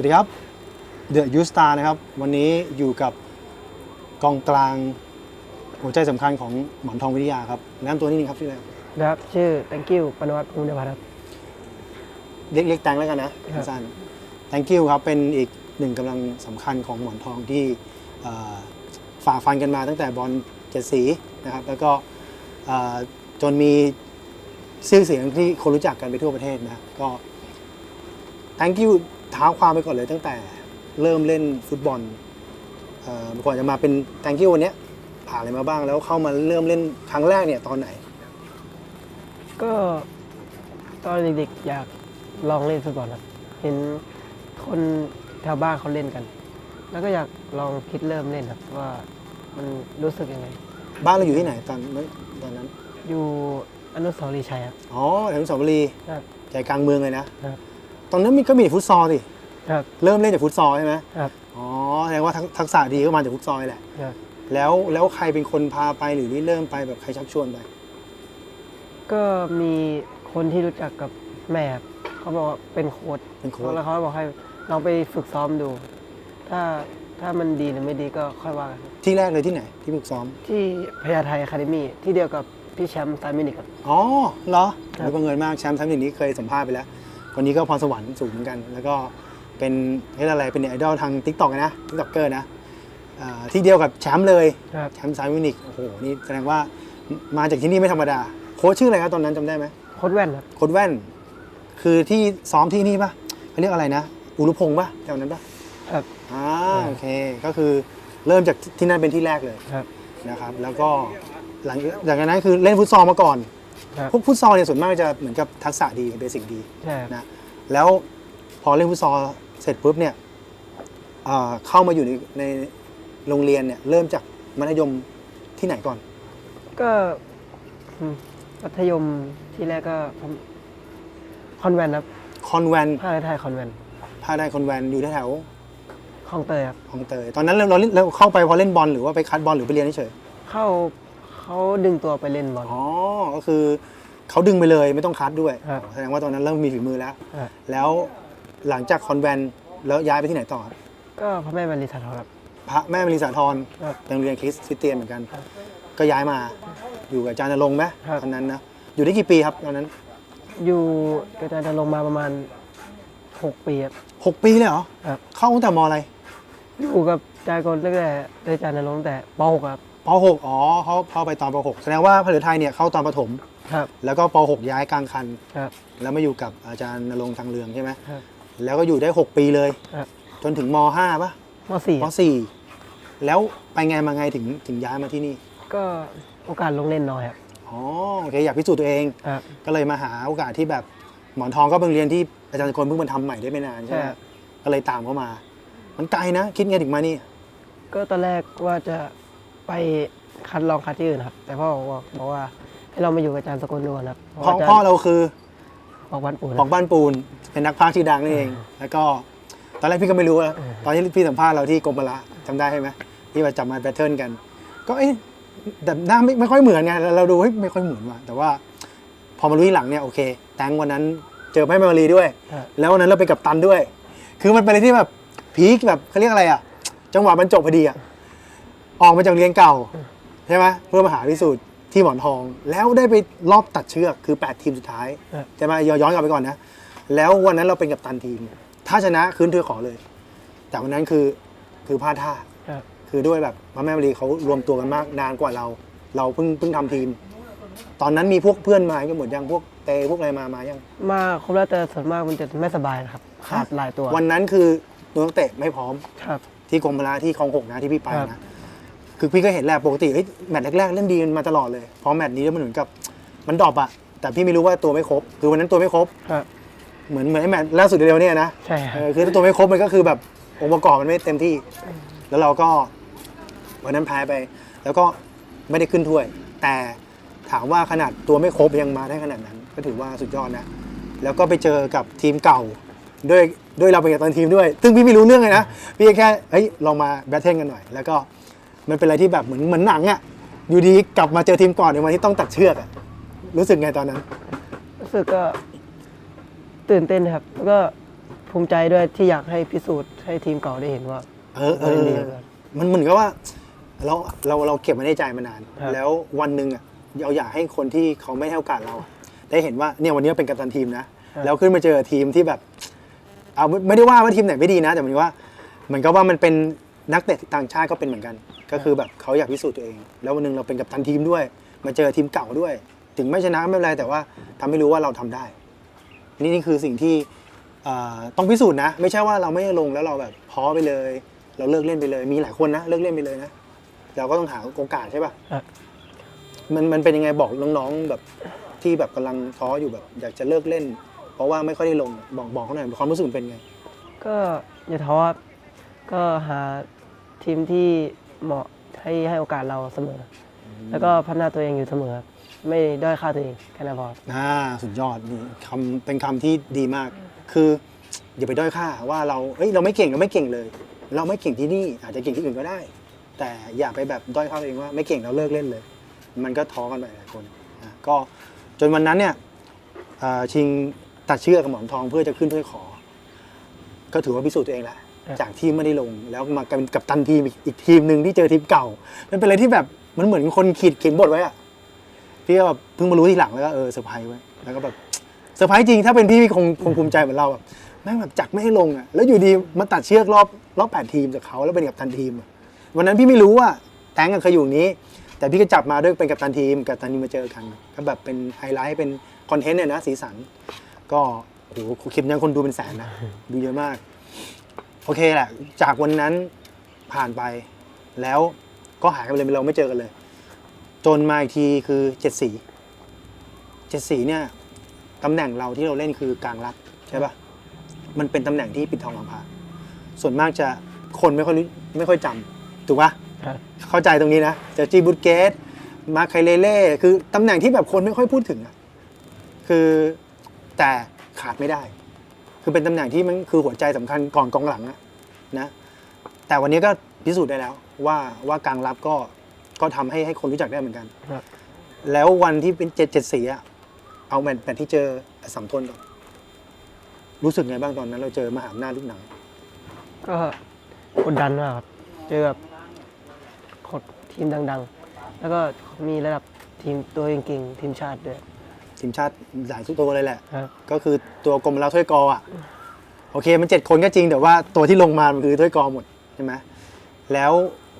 วัสดีครับเดอะยูสตานะครับ วันนี้อยู่กับกองกลางหัวใจสำคัญของหมอนทองวิทยาครับแนะนำตัวนิดนึงครับชื่ออะไรครับนะครับ ชื่อ thank you ปนวัฒน์ภูมิพัฒน์ครับ เรียกเรียกแตงแล้วกันนะครับ สั้น thank you ครับเป็นอีกหนึ่งกำลังสำคัญของหมอนทองที่เอ่อฝ่าฟันกันมาตั้งแต่บอลเจ็ดสีนะครับ แล้วก็เอ่อจนมีชื่อเสียงที่คนรู้จักกันไปทั่วประเทศนะก็ thank you เท้าความไปก่อนเลยตั้งแต่เริ่มเล่นฟุตบอลเอ่อก่อนจะมาเป็น thank you วันเนี้ยผ่านอะไรมาบ้างแล้วเข้ามาเริ่มเล่นครั้งแรกเนี่ยตอนไหน ก็ตอนเด็กๆอยากลองเล่นฟุตบอลครับเห็นคนแถวบ้านเขาเล่นกัน แล้วก็อยากลองคิดเริ่มเล่นครับว่ามันรู้สึกยังไง บ้านเราอยู่ที่ไหนตอนนั้นตอนนั้น อยู่อนุสาวรีย์ชัยครับ อ๋อแถวอนุสาวรีย์ครับใจกลางเมืองเลยนะครับ ตอนนั้นมีก็มีฟุตซอลสิครับ เริ่มเล่นจากฟุตซอลใช่ไหมครับอ๋อแสดงว่าทักทักษะดีก็มาจากฟุตซอลนี่แหละครับ แล้วแล้วใครเป็นคนพาไปหรือนี่เริ่มไปแบบใครชักชวนไปก็มีคนที่รู้จักกับแม่ครับเขาบอกว่าเป็นโค้ชเป็นโค้ชแล้วเขาบอกให้ลองไปฝึกซ้อมดู ถ้าถ้ามันดีหรือไม่ดีก็ค่อยว่ากันที่แรกเลยที่ไหน ที่ฝึกซ้อมที่พญาไทอะคาเดมี่ที่เดียวกับพี่แชมป์ไซมินิกครับ อ๋อเหรอครับ โอ้ยบังเอิญมากแชมป์ทั้งนี้เคยสัมภาษณ์ไปแล้ว คนนี้ก็พรสวรรค์สูงเหมือนกัน แล้วก็เป็นเรียกอะไรเป็นไอดอลทางทิกตอกนะทิกตอกเกอร์นะอ่าที่เดียวกับแชมป์เลยครับแชมป์ไซมินิกโอ้โหนี่แสดงว่ามาจากที่นี่ไม่ธรรมดา โค้ชชื่ออะไรครับตอนนั้นจำได้ไหมโค้ชแว่นครับโค้ดแว่น คือที่ซ้อมที่นี่ปะเขาเรียกอะไรนะ อุรุพงศ์ปะแถวนั้นปะครับอ่าโอเคก็คือเริ่มจากที่นั่นเป็นที่แรกเลยครับนะครับ แล้วก็หลังจากนั้นคือเล่นฟุตซอลมาก่อน ครับ พวกฟุตซอลเนี่ยส่วนมากจะเหมือนกับทักษะดีเบสิกดีใช่ครับนะแล้วพอเล่นฟุตซอลเสร็จปุ๊บเนี่ยเอ่อเข้ามาอยู่ในในโรงเรียนเนี่ยเริ่มจากมัธยมที่ไหนก่อน ก็อืมมัธยมที่แรกก็ผมคอนแวนครับคอนแวนภาคไทยคอนแวนพาได้คอนแวนอยู่แถวคลองเตยครับ ๆของเตย ตอนนั้นเราเราเล่นเราเข้าไปเพอเล่นบอลหรือว่าไปคัดบอลหรือไปเรียนเฉยเข้า เขาดึงตัวไปเล่นบอล อ๋อ ก็คือเขาดึงไปเลยไม่ต้องคัดด้วยครับแสดงว่าตอนนั้นเริ่มมีฝีมือแล้วครับแล้วหลังจากคอนแวนต์แล้วย้ายไปที่ไหนต่อครับก็พ่อแม่บริษัทครับ พระแม่มรีสาธรครับเป็นโรงเรียนคริสคริสเตียนเหมือนกัน ครับก็ย้ายมาอยู่กับอาจารย์นรงค์ไหมครับ ตอนนั้นนะอยู่ได้กี่ปีครับตอนนั้น อยู่กระจายจะลงมาประมาณหกปีครับหกปีเลยเหรอ ครับ เข้าตั้งแต่มอะไร อยู่กับจายกลตั้งแต่ได้จารย์นรงค์ตั้งแต่ป .6 ครับ ปหกอ๋อเขาเข้าไปตอนปหกแสดงว่าภาษาไทยเนี่ยเข้าตอนประถม ครับ แล้วก็ปหกย้ายกลางคัน ครับ แล้วมาอยู่กับอาจารย์นรงค์ทางเรืองใช่ไหมครับแล้วก็อยู่ได้หกปีเลย ครับ จนถึงมห้าปะมสี่มสี่แล้วไปไงมาไงถึงถึงย้ายมาที่นี่ ก็โอกาสลงเล่นน้อยครับ อ๋อโอเคอยากพิสูจน์ตัวเอง ครับ ก็เลยมาหาโอกาสที่แบบหมอนทองก็เป็นโรงเรียนที่อาจารย์คนเพิ่งมาทำใหม่ได้ไม่นานใช่ไหมใช่ ก็เลยตามเข้ามา มันไกลนะ คิดไงถึงมานี่ก็ตอนแรกว่าจะ ไปคัดลองคัดที่อื่นครับ แต่พ่อบอกว่าบอกว่าให้เรามาอยู่กับอาจารย์สกลนวลครับเพราะพ่ออาจารย์พ่อเราคือบอกวันปู่นะของบ้านปูน เป็นนักพากย์ชื่อดังนี่เอง แล้วก็ตอนแรกพี่ก็ไม่รู้อะเออตอนที่พี่สัมภาษณ์เราที่กรมพละจำได้ใช่ไหมที่มาจับมาแบทเทิลกัน ก็เอ๊ะแต่หน้าไม่ไม่ค่อยเหมือนไงเราเราดูเฮ้ยไม่ค่อยเหมือนว่ะแต่ว่า พอมารู้ทีหลังเนี่ยโอเคแตงวันนั้นเจอแม่แมวลีด้วยครับแล้ววันนั้นเราไปนกับตันด้วย คือมันเป็นอะไรที่แบบพีคแบบเขาเรียกอะไรอะจังหวะมันจบพอดีอะ ออกมาจากเรียนเก่าใช่ไหมเพื่อมาหาพิสูจน์ที่หมอนทอง แล้วได้ไปรอบตัดเชือกคือ 8 ทีมสุดท้ายครับใช่ไหมย้อนกลับไปก่อนนะ แล้ววันนั้นเราเป็นกับตันทีม ถ้าชนะคืนเธอขอเลย แต่วันนั้นคือคือพลาดท่าครับคือด้วยแบบพระแม่มรีเขารวมตัวกันมากนานกว่าเรา เราเพิ่งเพิ่งทำทีม ตอนนั้นมีพวกเพื่อนมากันหมดยังพวกเตพวกอะไรมามายังมาครบแล้วแต่ส่วนมากมันจะไม่สบายนะครับขาดหลายตัว วันนั้นคือตัวนักเตะไม่พร้อมครับที่กรมพละที่คลองหกนะที่พี่ไปครันะบ คือพี่ก็เห็นแหละปกติเฮ้ยแมตช์แรกๆเล่นดีกันมาตลอดเลย พอแมตช์นี้แล้วมันเหมือนกับมันดรอปอะแต่พี่ไม่รู้ว่าตัวไม่ครบ คือวันนั้นตัวไม่ครบ ครับ เหมือนเหมือนไอ้แมตช์ล่าสุดเร็วๆเนี่ยนะใช่คเอรับอคือถ้าตัวไม่ครบมันก็คือแบบองค์ประกอบมันไม่เต็มที่ แล้วเราก็ วันนั้นแพ้ไป แล้วก็ไม่ได้ขึ้นถ้วย แต่ถามว่าขนาดตัวไม่ครบยังมาได้ขนาดนั้น ก็ถือว่าสุดยอดนะ แล้วก็ไปเจอกับทีมเก่า ด้วยด้วยเราเป็นกับตันทีมด้วย ซึ่งพี่ไม่รู้เรื่องเลยนะ พี่แค่เฮ้ยลองมาแบทเทิลกันหน่อย แล้วก็ มันเป็นอะไรที่แบบเหมือนเหมือนหนังอะ่ะอยู่ดีกลับมาเจอทีมก่อนในวันที่ต้องตัดเชือกอะรู้สึกไงตอนนั้น รู้สึกก็ตื่นเต้นครับ แล้วก็ภูมิใจด้วยที่อยากให้พิสูจน์ให้ทีมเก่าได้เห็นว่าเออเอเราอเล่นดีเหมือนกันมันเหมือนกับว่า เราเราเราเก็บไว้ในใจมานานครับแล้ววันหนึ่งอะเราอยากให้คนที่เขาไม่ให้โอกาสเราอะได้เห็นว่าเนี่ยวันนี้เป็นกัปตันทีมนะแล้วขึ้นมาเจอทีมที่แบบเอาไม่ไม่ได้ว่าว่าทีมไหนไม่ดีนะ แต่หมันว่าเหมือนกับว่ามันเป็นนักเตะต่างชาติก็เป็นเหมือนกัน ก็คือแบบเขาอยากพิสูจน์ตัวเอง แล้ววันหนึ่งเราเป็นกัปตันทีมด้วย มาเจอทีมเก่าด้วย ถึงไม่ชนะไม่เป็นไรแต่ว่าทำให้รู้ว่าเราทำได้ นี่นี่คือสิ่งที่เอ่อต้องพิสูจน์นะ ไม่ใช่ว่าเราไม่ลงแล้วเราแบบพ้อไปเลย เราเลิกเล่นไปเลย มีหลายคนนะเลิกเล่นไปเลยนะเราก็ต้องหาโอกาสใช่ป่ะครับมันมันเป็นยังไงบอกน้องๆแบบที่แบบกำลังท้ออยู่แบบ อยากจะเลิกเล่น เพราะว่าไม่ค่อยได้ลงบอกบอกเขาหน่อยความรู้สึกมันเป็นไง ก็อย่าท้อครับก็หาทีมที่ เหมาะให้ให้โอกาสเราเสมอ แล้วก็พัฒนาตัวเองอยู่เสมอครับไม่ด้อยค่าตัวเองแค่นั้นพอครับอ่าสุดยอดนี่คำเป็นคำที่ดีมาก คืออย่าไปด้อยค่าว่าเราเอ้ยเราไม่เก่งเราไม่เก่งเลย เราไม่เก่งที่นี่อาจจะเก่งที่อื่นก็ได้ แต่อย่าไปแบบด้อยค่าตัวเองว่าไม่เก่งเราเลิกเล่นเลย มันก็ท้อกันไปหลายคนอะก็จนวันนั้นเนี่ยอ่าชิงตัดเชือกกับหมอนทองเพื่อจะขึ้นถ้วยขอ ก็ถือว่าพิสูจน์ตัวเองแล้วครับ จากที่ไม่ได้ลง แล้วมากลายเป็นกับตันทีมอีกทีมหนึ่งที่เจอทีมเก่ามันเป็นอะไรที่แบบมันเหมือนคนขีดเขียนบทไว้อะพี่ก็แบบเพิ่งมารู้ทีหลังแล้วก็เออเซอร์ไพรส์ไว้แล้วก็แบบเซอร์ไพรส์จริงถ้าเป็นพี่พี่คงคงภูมิใจเหมือนเราแบบแม่งแบบจักไม่ให้ลงอะแล้วอยู่ดีมาตัดเชือกรอบรอบแปดทีมจากเขาแล้วเป็นกับตันทีมวันนั้นพี่ไม่รู้ว่าแตงกันเคยอยู่นี้ แต่พี่ก็จับมาด้วยเป็นกับตันทีมกับตันทีมมาเจอกันก็แบบเป็นไฮไลท์เป็นคอนเทนต์เนี่ยนะสีสัน ก็โอ้โหคลิปนี้คนดูเป็นแสนนะดูเยอะมาก โอเคแหละ จากวันนั้นผ่านไป แล้วก็หายกันไปเลยเราไม่เจอกันเลย จนมาอีกทีคือเจ็ดสีเจ็ดสีเนี่ยตำแหน่งเราที่เราเล่นคือกลางรับใช่ปะมันเป็นตำแหน่งที่ปิดทองหลังพรางส่วนมากจะคนไม่ค่อยรู้ไม่ค่อยจำถูกปะครับเข้าใจตรงนี้นะเจอจีบุตเกตมาไคเลเล่คือตำแหน่งที่แบบคนไม่ค่อยพูดถึงอะคือแต่ขาดไม่ได้ คือเป็นตำแหน่งที่มันคือหัวใจสำคัญก่อนกองหลังอะนะแต่วันนี้ก็พิสูจน์ได้แล้ว ว่าว่ากลางรับก็ก็ทำให้ให้คนรู้จักได้เหมือนกันครับแล้ววันที่เป็นเจ็ดเจ็ดสีอะเอาแมตช์แมตช์ที่เจอสามทนก่อนรู้สึกไงบ้างตอนนั้น เราเจอมหาอำนาจลูกหนังก็กดดันมากครับ เจอกับคนทีมดัง ๆ แล้วก็มีระดับทีมตัวเก่งๆทีมชาติด้วย ทีมชาติหลายทุกตัวเลยแหละ ครับ ก็คือตัวกรมแล้วถ้วยกออะโอเคมันเจ็ดคนก็จริงแต่ว่าตัวที่ลงมามันคือถ้วยกอหมดใช่ไหมแล้ว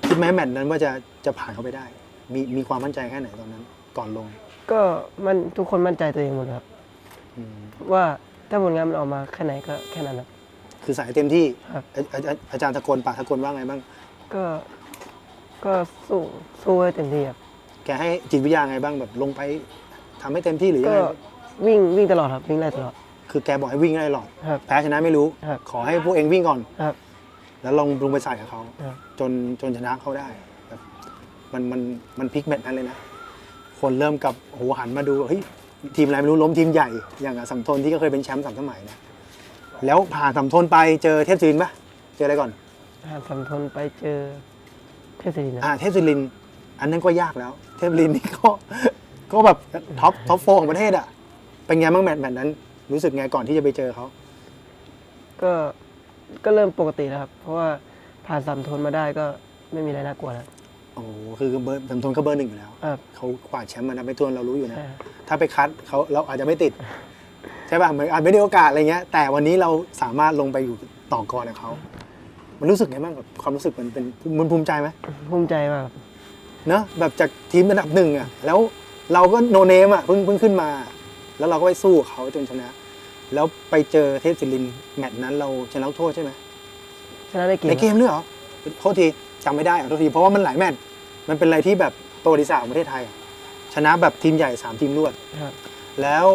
คิดไหมแมตช์นั้นว่าจะจะผ่านเขาไปได้ มีมีความมั่นใจแค่ไหนตอนนั้น ก่อนลงก็มันทุกคนมั่นใจตัวเองหมดครับ อืมว่าถ้าผลงานมันออกมาแค่ไหนก็แค่นั้นครับ คือสายเต็มที่ครับ อาอาอาอาจารย์ตะกลปากตะกลว่าไงบ้าง ก็ก็สู้สู้ให้เต็มที่ครับแกให้จิตวิทยาไงบ้างแบบลงไป ทำให้เต็มที่หรือยังก็ไงวิ่งวิ่งตลอดครับวิ่งไล่ตลอด คือแกบอกให้วิ่งได้หรอดครับแพ้ชนะไม่รู้ ครับ ขอให้พวกเองวิ่งก่อน ครับ แล้วลองลงไปใส่กับเขาครับ จนจนชนะเขาได้แบบมันมันมันพลิกแมตช์นั้นเลยนะ คนเริ่มกับโหหันมาดูเฮ้ยทีมอะไรไม่รู้ล้มทีมใหญ่ อย่างอะสัมทนที่ก็เคยเป็นแชมป์สามสมัยนะแล้วผ่านสัมทนไปเจอเทพศิรินทร์ปะเจออะไรก่อนหานสัมทนไปเจอเทพศิรินทร์นะ อ่าเทพศิรินทร์อันนั้นก็ยากแล้ว เทพศิรินทร์นี่ก็ ก็แบบท็อปท็อปโฟของประเทศอะเป็นไงบ้างแมตช์แมตช์นั้น รู้สึกไงก่อนที่จะไปเจอเขา ก็ก็เริ่มปกติแล้วครับ เพราะว่าผ่านสัมทนมาได้ก็ไม่มีอะไรน่ากลัวแล้ว โอ้โหคือเบอร์สัมทนเขาเบอร์หนึ่งอยู่แล้ว ครับ เขากวาดแชมป์มานับไม่ถ้วนเรารู้อยู่นะ ใช่ครับถ้าไปคัดเขาเราอาจจะไม่ติด ใช่ป่ะเหมือนอาจไม่ได้โอกาสอะไรเงี้ย แต่วันนี้เราสามารถลงไปอยู่ต่อกรกับเขา มันรู้สึกไงบ้างกับความรู้สึกมันเป็นมันภูมิใจไหม ภูมิใจมากครับ เนอะแบบจากทีมระดับหนึ่งอะแล้ว เราก็โนเนมอะเพิ่งเพิ่งขึ้นมา แล้วเราก็ไปสู้กับเขาจนชนะ แล้วไปเจอเทพศิรินทร์แมตช์นั้นเราชนะโทษใช่ไหมชนะได้เกมในเกมด้วยเหรอโทษทีจำไม่ได้ขอโทษทีเพราะว่ามันหลายแมตช์มันเป็นอะไรที่แบบประวัติศาสตร์ของประเทศไทยอะชนะแบบทีมใหญ่สามทีมรวดครับแล้ว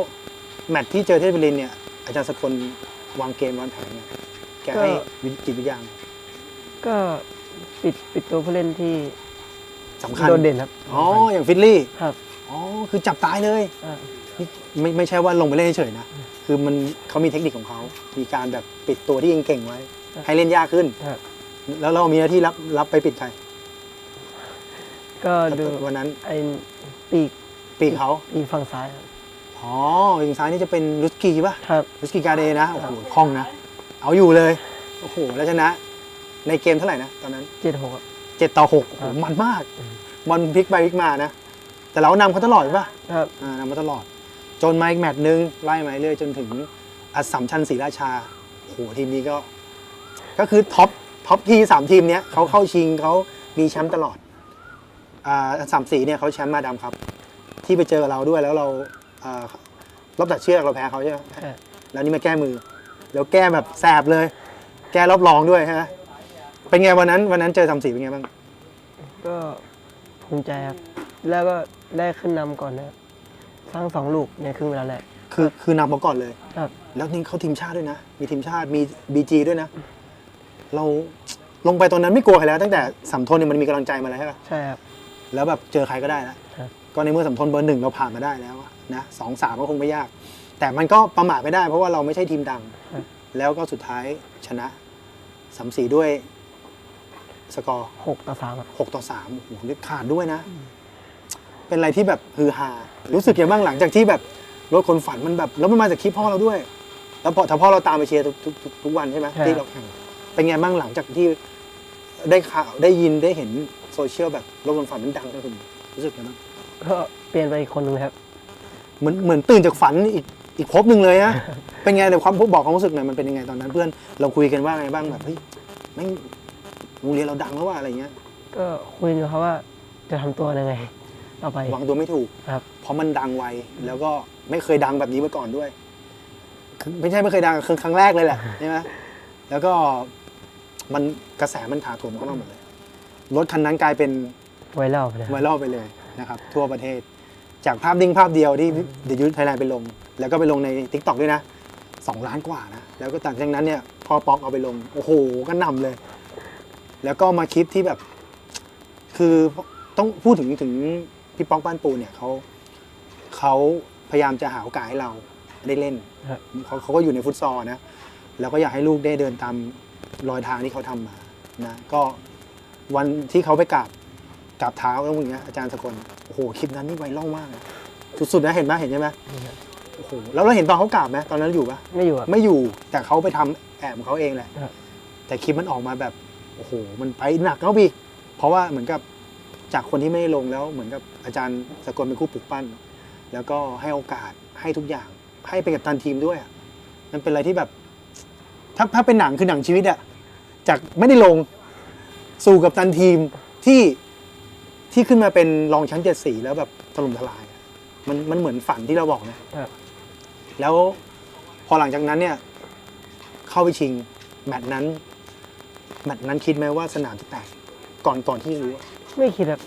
แมตช์ที่เจอเทพบุรินทร์เนี่ยอาจารย์สกลวางเกมวางแผนเนี่ยแกให้วิจิตวิทยาก็ปิดปิดตัวผู้เล่นที่สำคัญโดดเด่นครับอ๋ออย่างฟิลลี่ครับ อ๋อคือจับตายเลยอ่า นี่ไม่ไม่ใช่ว่าลงไปเล่นเฉยๆนะ คือมันเขามีเทคนิคของเขา มีการแบบปิดตัวที่เก่งๆไว้ให้เล่นยากขึ้นครับแล้วเรามีหน้าที่รับรับไปปิดใครก็ดูวันนั้นไอ้ปีกปีกเขา ปีกฝั่งซ้ายครับอ๋อฝั่งซ้ายนี่จะเป็นลุสกี้ป่ะ ครับ ลุสกี้การเดนะ โอ้โหคล่องนะ เอาอยู่เลย โอ้โห แล้วชนะ ในเกมเท่าไหร่นะ ตอนนั้น เจ็ดหกครับเจ็ดต่อหกโอ้โหครับมันมากอืมบอลพลิกไปพลิกมานะ แต่เรานำเขาตลอดใช่ปะครับอ่านำมาตลอด จนมาอีกแมตช์หนึงไล่มาเรื่อยจนถึงอัสสัมชัญศรีราชาโอ้โหทีมนี้ก็ ก็คือท็อปท็อปที่สามทีมเนี้ยเขาเข้าชิงเขามีแชมป์ตลอดอ่าอัสสัมศรีเนี่ยเขาแชมป์มาดามครับ ที่ไปเจอกับเราด้วยแล้วเราอ่ารอบตัดเชือกเราแพ้เขาใช่ไหมใช่แล้วนี่มาแก้มือ แล้วแก้แบบแสบเลย แก้รอบรองด้วยฮะเป็นไงวันนั้นวันนั้นเจอสามสีเป็นไงบ้างก็ภูมิใจครับ แล้วก็ได้ขึ้นนำก่อนนะครับสร้างสองลูกในครึ่งเวลาแรก คือคือนำมาก่อนเลย ครับ แล้วนี่เขาทีมชาติด้วยนะ มีทีมชาติมีบีจีด้วยนะ เราลงไปตอนนั้นไม่กลัวใครแล้ว ตั้งแต่สัมทนเนี่ยมันมีกำลังใจมาแล้วใช่ปะ ใช่ครับ แล้วแบบเจอใครก็ได้แล้วครับ ก็ในเมื่อสัมทนเบอร์หนึ่งเราผ่านมาได้แล้วอะนะสองสามก็คงไม่ยาก แต่มันก็ประมาทไม่ได้เพราะว่าเราไม่ใช่ทีมดัง ครับ แล้วก็สุดท้ายชนะสามสีด้วยสกอร์หกต่อสามครับหกต่อสามโอ้โหนี่ขาดด้วยนะ เป็นอะไรที่แบบฮือฮารู้สึกยังบ้างหลังจากที่แบบรถคนฝันมันแบบแล้วมันมาจากคลิปพ่อเราด้วย แล้วพอถ้าพ่อเราตามไปเชียร์ทุกทุกทุกทุกวันใช่ไหมใช่ที่เราแข่งเป็นไงบ้างหลังจากที่ได้ข่าวได้ยินได้เห็นโซเชียลแบบรถคนฝันมันดังจนคุณรู้สึกยังไงบ้างก็เปลี่ยนไปอีกคนหนึ่งเลยครับ เหมือนเหมือนตื่นจากฝันอีกอีกภพหนึ่งเลยนะ เป็นไงเดี๋ยวความบอกความรู้สึกหน่อยมันเป็นยังไงตอนนั้นเพื่อนเราคุยกันว่าไงบ้างแบบเฮ้ยแม่งโรงเรียนเราดังแล้วว่าอะไรเงี้ย ก็คุยอยู่ครับว่าจะทำตัวยังไง ต่อไป วางตัวไม่ถูกครับ เพราะมันดังไวแล้วก็ไม่เคยดังแบบนี้มาก่อนด้วยคือไม่ใช่ไม่เคยดังคือครั้งแรกเลยแหละใช่ไหมแล้วก็มันกระแสมันถาโถมเข้ามาหมดเลย รถคันนั้นกลายเป็นไวรัลไปเลยไวรัลไปเลยนะครับ ทั่วประเทศ จากภาพนิ่งภาพเดียวที่เดยูไทยแลนด์ไปลง แล้วก็ไปลงใน t ิ k t o k ด้วยนะสองล้านกว่านะ แล้วก็ต่างจากนั้นเนี่ย พอป๊อกเอาไปลง โอ้โหก็นำเลย แล้วก็มาคลิปที่แบบ คือต้องพูดถึงถึง พี่ป๊อกบ้านปูเนี่ยเขาเขาพยายามจะหาโอกาสให้เราได้เล่นครับเขาเขาก็อยู่ในฟุตซอลนะแล้วก็อยากให้ลูกได้เดินตามรอยทางที่เขาทำมานะก็วันที่เขาไปกราบกราบเท้าแล้วอย่างเงี้ยอาจารย์สกลโอ้โหคลิปนั้นนี่ไวรัลมากนะสุดๆนะเห็นไหมเห็นใช่ไหมโอ้โหแล้วเราเห็นตอนเขากราบไหมตอนนั้นอยู่ปะ ไม่อยู่ครับไม่อยู่แต่เขาไปทำแอบของเขาเองแหละ ครับ แต่คลิปมันออกมาแบบ โอ้โห มันไปหนักเข้าไปอีกเพราะว่าเหมือนกับ จากคนที่ไม่ได้ลงแล้วเหมือนกับอาจารย์สกลเป็นคู่ปลุกปั้น แล้วก็ให้โอกาสให้ทุกอย่าง ให้เป็นกับตันทีมด้วยอะมันเป็นอะไรที่แบบ ถ้าถ้าเป็นหนังคือหนังชีวิตอะจากไม่ได้ลงสู่กับตันทีมที่ที่ขึ้นมาเป็นรองแชมป์เจ็ดสีแล้วแบบถล่มทลายอะมันมันเหมือนฝันที่เราบอกนะ ครับ แล้วพอหลังจากนั้นเนี่ย เข้าไปชิง แมตช์นั้น แมตช์นั้นคิดไหมว่าสนามจะแตกก่อนก่อนที่รู้อะ ไม่คิดครับ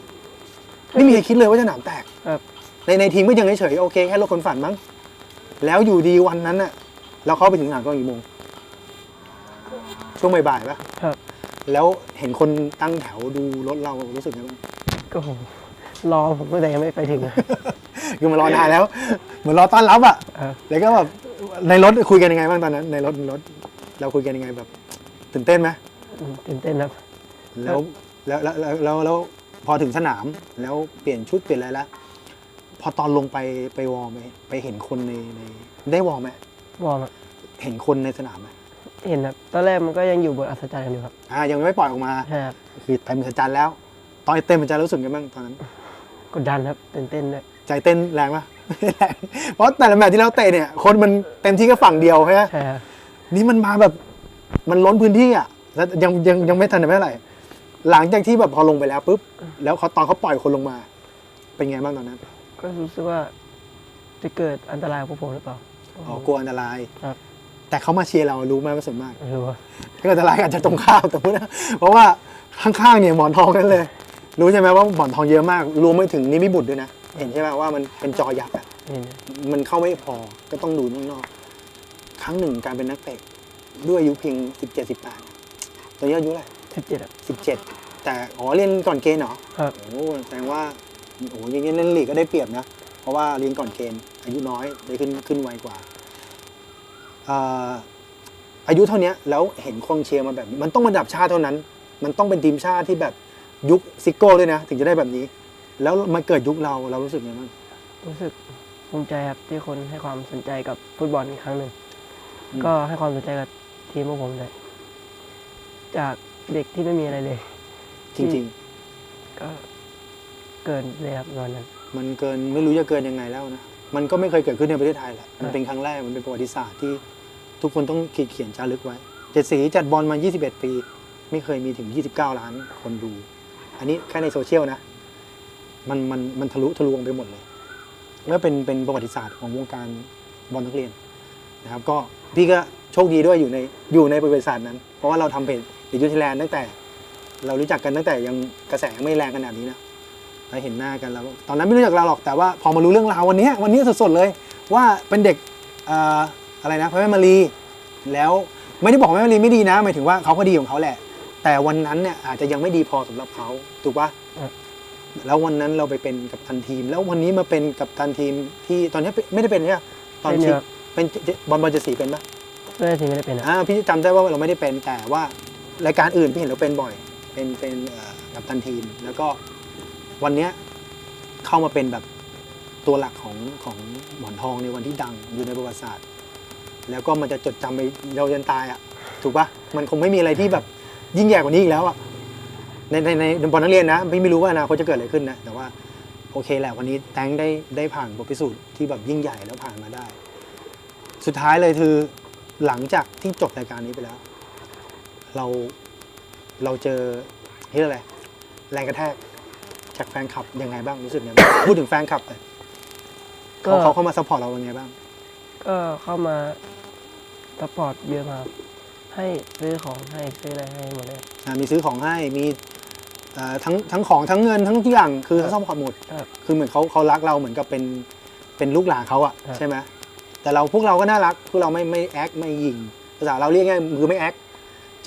ไม่มีใครคิดเลยว่าสนามแตกครับ ในในทีมก็ยังเฉยๆโอเคแค่รถคนฝันมั้ง แล้วอยู่ดีวันนั้นน่ะ เราเข้าไปถึงสนามตอนกี่โมง ช่วงบ่ายๆปะครับ แล้วเห็นคนตั้งแถวดูรถเรารู้สึกไงบ้าง ก็โหรอผมตั้งแต่ยังไม่ไปถึงคือมารอนานแล้ว เหมือนรอต้อนรับอะครับ แล้วก็แบบในรถคุยกันยังไงบ้างตอนนั้น ในรถในรถเราคุยกันยังไงแบบตื่นเต้นไหมอืมตื่นเต้นครับ แล้วแล้วแล้วแล้วแล้วแล้ว พอถึงสนามแล้วเปลี่ยนชุดเปลี่ยนอะไรแล้วพอตอนลงไปไปวอร์มไปไปเห็นคนในในได้วอร์มไหมวอร์มครับเห็นคนในสนามไหมเห็นครับตอนแรกมันก็ยังอยู่บนอัศจรรย์กันอยู่ครับอ่ายังไม่ปล่อยออกมา ใช่ครับคือเต็มสัจจันแล้ว ตอนเต็มสัจจันรู้สึกไงบ้างตอนนั้น กดดันครับตื่นเต้นด้วยใจเต้นแรงปะ ไม่แรงเพราะแต่ละแมตช์ที่เราเตะเนี่ย คนมันเต็มที่ก็ฝั่งเดียวใช่ไหมใช่ครับนี่มันมาแบบมันล้นพื้นที่อะแล้วยังยังยังไม่ทันได้เท่าไหร่ หลังจากที่แบบพอลงไปแล้วปุ๊บ แล้วเขาตอนเขาปล่อยคนลงมา เป็นไงบ้างตอนนั้นก็รู้สึกว่าจะเกิดอันตรายกับพวกผมหรือเปล่า อ๋อกลัวอันตราย ครับ แต่เขามาเชียร์เรารู้ไหมว่าส่วนมากไม่รู้ว่าถ้าเกิดอันตรายอาจจะตรงข้ามแต่พูดนะเพราะว่าข้างๆเนี่ยหมอนทองนั่นเลย รู้ใช่ไหมว่าหมอนทองเยอะมากรวมไปถึงนิมิบุตรด้วยนะเห็นใช่ไหมว่ามันเป็นจอยักษ์อะเห็นมันเข้าไม่พอก็ต้องดูข้างนอก ครั้งหนึ่งการเป็นนักเตะด้วยอายุเพียงสิบเจ็ดสิบแปดตอนนี้อายุเท่าไหร่ สิบเจ็ดครับสิบเจ็ดแต่อ๋อเรียนก่อนเกณฑ์เหรอครับ โอ้แสดงว่าโอ้ยังงี้เล่นลีกก็ได้เปรียบนะ เพราะว่าเรียนก่อนเกณฑ์อายุน้อยได้ขึ้นขึ้นไวกว่าเอ่ออายุเท่านี้แล้วเห็นคนเชียร์มาแบบนี้มันต้องระดับชาติเท่านั้น มันต้องเป็นทีมชาติที่แบบยุคซิโก้ด้วยนะ ถึงจะได้แบบนี้ แล้วมาเกิดยุคเราเรารู้สึกยังไงบ้างรู้สึกภูมิใจครับที่คนให้ความสนใจกับฟุตบอลอีกครั้งหนึ่งอืมก็ให้ความสนใจกับทีมของผมเลยจาก เด็กที่ไม่มีอะไรเลย จริง ก็เกินเลยครับวันนั้น ๆ มันเกินไม่รู้จะเกินยังไงแล้วนะ มันก็ไม่เคยเกิดขึ้นในประเทศไทยแหละ มันครับเป็นครั้งแรก มันเป็นประวัติศาสตร์ที่ทุกคนต้องขีดเขียนจารึกไว้ เจ็ดสีจัดบอลมา 21 ปี ไม่เคยมีถึง 29 ล้านคนดู อันนี้แค่ในโซเชียลนะ มันมันมันทะลุทะลวงไปหมดเลยแล้วเป็นเป็นประวัติศาสตร์ของวงการบอลนักเรียนนะครับ ก็พี่ก็โชคดีด้วยอยู่ในอยู่ในประวัติศาสตร์นั้น เพราะว่าเราทำเพจ ดิจิทัลแลนด์ตั้งแต่ เรารู้จักกันตั้งแต่ยังกระแสยังไม่แรงขนาดนี้นะเราเห็นหน้ากันแล้วตอนนั้นไม่รู้จักเราหรอกแต่ว่าพอมารู้เรื่องราววันเนี้ยวันนี้สดๆเลย ว่าเป็นเด็กเอ่ออะไรนะพระแม่มารีแล้วไม่ได้บอกว่าแม่มารีไม่ดีนะหมายถึงว่าเขาก็ดีของเขาแหละ แต่วันนั้นเนี่ยอาจจะยังไม่ดีพอสำหรับเขาถูกปะครับแล้ววันนั้นเราไปเป็นกับทันทีม แล้ววันนี้มาเป็นกับทันทีมที่ตอนนี้ไม่ได้เป็นใช่ไหมตอนที่เป็นบอลบอลเจะสีเป็นปะไม่ได้ทีมไม่ได้เป็นอะอ่าพี่จำได้ว่าเราไม่ได้เป็นแต่ว่า รายการอื่นพี่เห็นเราเป็นบ่อย เป็นเป็นกับทันทีม แล้วก็วันเนี้ยเข้ามาเป็นแบบตัวหลักของของหมอนทองในวันที่ดังอยู่ในประวัติศาสตร์ แล้วก็มันจะจดจำไปเรายันตายอะถูกปะมันคงไม่มีอะไรที่แบบยิ่งใหญ่กว่านี้อีกแล้วอะในในในบอลนักเรียนนะพี่ไม่รู้ว่าอนาคตจะเกิดอะไรขึ้นนะแต่ว่าโอเคแหละวันนี้แตงได้ได้ผ่านบทพิสูจน์ที่แบบยิ่งใหญ่แล้วผ่านมาได้ สุดท้ายเลยคือหลังจากที่จบรายการนี้ไปแล้ว เราเราเจอเรียกอะไรแรงกระแทกจากแฟนคลับยังไงบ้างรู้สึกยังไงบ้าง พูดถึงแฟนคลับเลยก็ เขาเขาเข้ามาซัพพอร์ตเรายังไงบ้าง ก็เข้ามาสปอร์ตเยอะมากครับให้ซื้อของให้ซื้ออะไรให้หมดเลย อ่ามีซื้อของให้มีเอ่อทั้งทั้งของทั้งเงินทั้งทุกอย่างคือเขาซัพพอร์ตหมดครับคือเหมือนเขาเขารักเราเหมือนกับเป็นเป็นลูกหลานเขาอะครับ ใช่ไหมแต่เราพวกเราก็น่ารักพวกเราไม่ไม่แอคไม่ยิงภาษาเราเรียกง่ายๆคือไม่แอค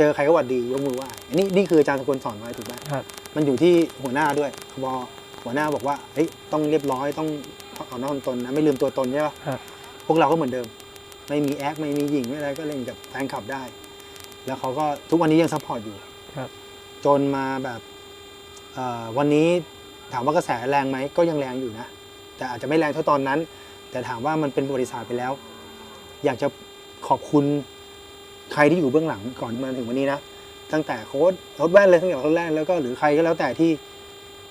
เจอใครก็หวัดดียกมือไหว้อันนี้นี่คืออาจารย์สกลสอนไว้ถูกไหมครับ มันอยู่ที่หัวหน้าด้วยพอหัวหน้าบอกว่าเฮ้ยต้องเรียบร้อยต้องเอาหน้าตนนะไม่ลืมตัวตนใช่ปะครับ พวกเราก็เหมือนเดิม ไม่มีแอคไม่มีหญิงไม่อะไรก็เล่นกับแฟนคลับได้ แล้วเขาก็ทุกวันนี้ยังซัพพอร์ตอยู่ครับ จนมาแบบเอ่อวันนี้ถามว่ากระแสแรงไหมก็ยังแรงอยู่นะ แต่อาจจะไม่แรงเท่าตอนนั้น แต่ถามว่ามันเป็นประวัติศาสตร์ไปแล้ว อยากจะขอบคุณ ใครที่อยู่เบื้องหลังก่อนมาถึงวันนี้นะตั้งแต่โค้ดโค้ดแว่นเลยตั้งแต่โค้ดแรกแล้วก็หรือใครก็แล้วแต่ที่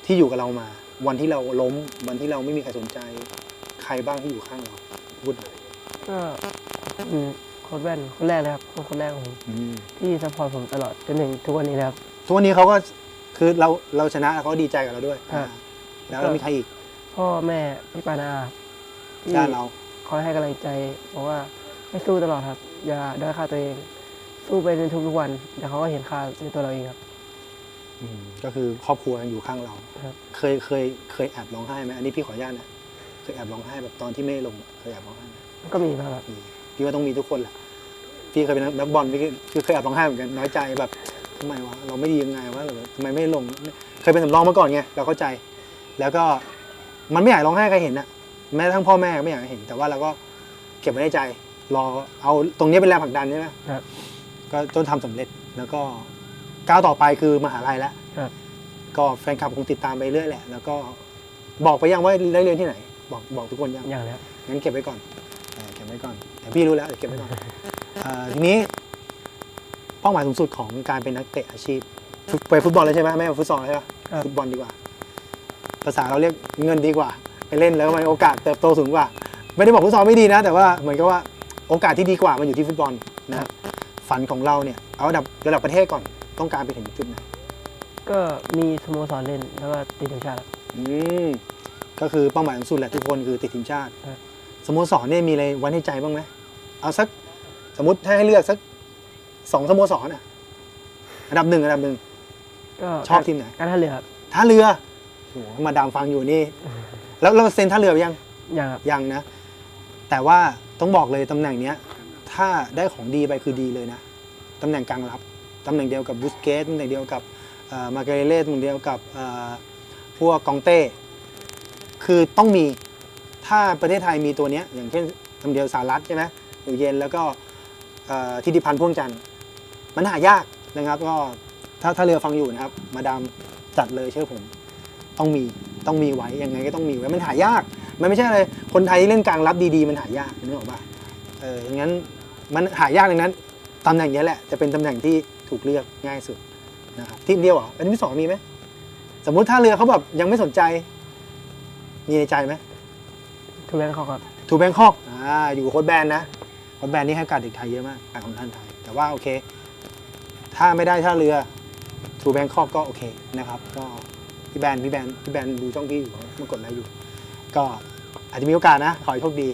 ที่อยู่กับเรามา วันที่เราล้ม วันที่เราไม่มีใครสนใจ ใครบ้างที่อยู่ข้างเราพูดหน่อยก็ขอบคุณโค้ชแว่นคนแรกเลยครับโค้ชคนแรกของผมที่สปอร์ตผมตลอดจนถึงทุกวันนี้นะครับ ทุกวันนี้เขาก็คือเราเราชนะแล้วเขาก็ดีใจกับเราด้วยครับแล้วเรามีใครอีกพ่อแม่พี่ปานาที่ด้านเราคอยให้กำลังใจบอกว่า ให้สู้ตลอดครับ อย่าด้อยค่าตัวเอง สู้ไปในทุกๆวันเดี๋ยวเขาก็เห็นค่าในตัวเราเองครับ อืมก็คือครอบครัวอยู่ข้างเรา ครับ เคยเคยเคยแอบร้องไห้ไหมอันนี้พี่ขออนุญาตนะเคยแอบร้องไห้แบบตอนที่ไม่ลงเคยแอบร้องไห้ไหมก็มีบ้างครับ มีพี่ว่าต้องมีทุกคนแหละพี่เคยเป็นนักบอลพี่คือเคยแอบร้องไห้เหมือนกันน้อยใจแบบทำไมวะเราไม่ดียังไงวะหรือทำไมไม่ลง เคยเป็นสำรองมาก่อนไงเราเข้าใจ แล้วก็มันไม่อยากร้องไห้ใครเห็นอะแม้กระทั่งพ่อแม่ก็ไม่อยากให้เห็น แต่ว่าเราก็เก็บไว้ในใจ รอเอาตรงนี้เป็นแรงผลักดันใช่ไหมครับก็จนทำสำเร็จแล้วก็ก้าวต่อไปคือมหาลัยแล้วครับก็แฟนคลับคงติดตามไปเรื่อยแหละ แล้วก็บอกไปยังว่าได้เรียนที่ไหน บอกบอกทุกคนยังอย่างแล้วงั้นเก็บไว้ก่อนเออเก็บไว้ก่อน แต่พี่รู้แล้วเดี๋ยวเก็บไว้ก่อนเอ่อทีนี้เป้าหมายสูงสุดของการเป็นนักเตะอาชีพฟุตไปฟุตบอลเลยใช่ไหมไม่เอาฟุตซอลใช่ปะครับฟุตบอลดีกว่า ภาษาเราเรียกเงินดีกว่า ไปเล่นแล้วมันโอกาสเติบโตสูงกว่า ไม่ได้บอกฟุตซอลไม่ดีนะ แต่ว่าเหมือนกับว่า โอกาสที่ดีกว่ามันอยู่ที่ฟุตบอลนะครับฝันของเราเนี่ยเอาระดับระดับประเทศก่อนต้องการไปถึงจุดไหนก็มีสโมสรเล่นแล้วก็ติดทีมชาติครับอืมก็คือเป้าหมายสูงสุดแหละทุกคนคือติดทีมชาติครับสโมสรเนี่ยมีอะไรไว้ในใจบ้างไหมเอาสักสมมติถ้าให้เลือกสักสองสโมสรอะอันดับหนึ่งอันดับหนึ่งก็ชอบทีมไหนการท่าเรือครับท่าเรือโอ้โหมาดามฟังอยู่นี่ แล้วเราเซ็นท่าเรือไปยังอย่างครับยังนะ แต่ว่าต้องบอกเลยตำแหน่งเนี้ยถ้าได้ของดีไปคือดีเลยนะตำแหน่งกลางรับตำแหน่งเดียวกับบุสเกตตำแหน่งเดียวกับมาเกเรเล่ตำแหน่งเดียวกับพวกกองเต้ คือต้องมีถ้าประเทศไทยมีตัวเนี้ยอย่างเช่นตำเดียวสารัฐใช่ไหมอยู่เย็นแล้วก็ทิติพันธ์พ่วงจันทร์มันหายากนะครับก็ถ้าถ้าเรือฟังอยู่นะครับ มาดามจัดเลยเชื่อผม ต้องมีต้องมีไว้ยังไงก็ต้องมีไว้มันหายาก มันไม่ใช่อะไร คนไทยที่เล่นกลางรับดีๆ มันหายากนึกออกปะเอออย่างนั้นมันหายากดังนั้นตำแหน่งเนี้ยแหละ จะเป็นตำแหน่งที่ถูกเลือกง่ายสุดนะครับทีมเดียวเหรออันนี้ที่สองมีไหมสมมุติถ้าเรือเขาแบบยังไม่สนใจ มีในใจไหมทุเรียนเขาก็ทูแบงคอกอ่าอยู่กับโค้ชแบนนะโค้ชแบนนี่ให้โอกาสเด็กไทยเยอะมากการของท่านไทย แต่ว่าโอเค ถ้าไม่ได้ท่าเรือทูแบงคอกก็โอเคนะครับ ก็พี่แบนพี่แบนพี่แบนดูช่องพี่อยู่มันกดไลค์อยู่ ก็อาจจะมีโอกาสนะ ขอให้โชคดี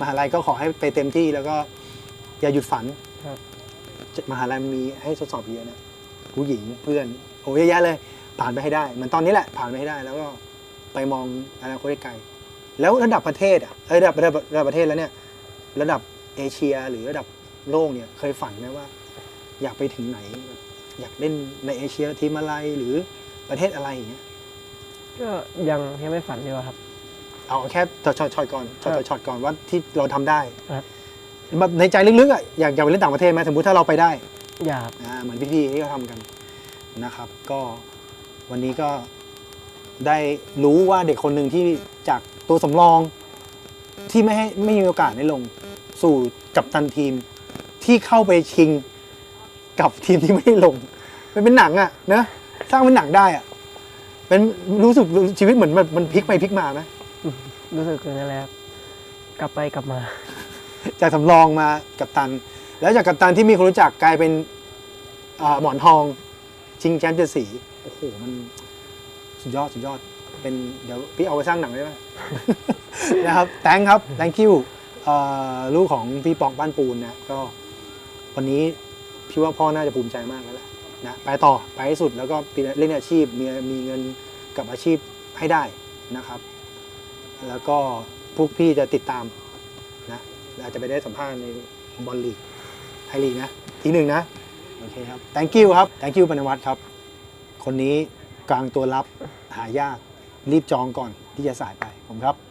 มหาลัยก็ขอให้ไปเต็มที่แล้วก็อย่าหยุดฝันครับ มหาลัยมันมีให้ทดสอบเยอะนะผู้หญิงเพื่อนโอ้เยอะแยะเลย ผ่านไปให้ได้เหมือนตอนนี้แหละ ผ่านไปให้ได้ แล้วก็ไปมองอนาคตไกล แล้วระดับประเทศอะเอ้ยระดับระดับระดับประเทศแล้วเนี่ย ระดับเอเชียหรือระดับโลกเนี่ยเคยฝันไหมว่า อยากไปถึงไหนแบบอยากเล่นในเอเชียทีมอะไรหรือประเทศอะไรอย่างเงี้ยก็ยังยังไม่ฝันดีกว่าครับ เอาแค่ช็อตช็อตช็อตก่อนช็อตครับช็อตก่อนว่าที่เราทำได้ครับแบบในใจลึกๆอะอยากอยากไปเล่นต่างประเทศไหมสมมติถ้าเราไปได้อยากอ่าเหมือนพี่ๆที่เขาทำกันนะครับ ก็วันนี้ก็ได้รู้ว่าเด็กคนหนึ่งที่จากตัวสำรองที่ไม่ให้ไม่มีโอกาสได้ลงสู่กับตันทีมที่เข้าไปชิงกับทีมที่ไม่ได้ลง มันเป็นหนังอะเนอะสร้างเป็นหนังได้อะเป็นรู้สึกชีวิตเหมือนมันมันพลิกไปพลิกมาไหม รู้สึกอย่างนั้นแหละครับกลับไปกลับมา จากสำรองมากับตัน แล้วจากกับตันที่มีคนรู้จักกลายเป็นอ่าหมอนทอง ชิงแชมป์เจ็ดสีโอ้โหมันสุดยอดสุดยอด เป็นเดี๋ยวพี่เอาไปสร้างหนังได้ไหม นะครับแตงครับ thank you เอ่อลูกของพี่ปองบ้านปูนนะก็ วันนี้พี่ว่าพ่อน่าจะภูมิใจมากแล้วแหละนะไปต่อไปให้สุดแล้วก็เล่นอาชีพมีมีเงินกับอาชีพให้ได้นะครับ แล้วก็พวกพี่จะติดตามนะอาจจะไปได้สัมภาษณ์ในบอลลีกไทยลีกนะ ทีหนึ่งนะ โอเคครับ thank you ครับ thank you ปนวัตครับ คนนี้กลางตัวรับหายากรีบจองก่อนที่จะสายไปผมครับ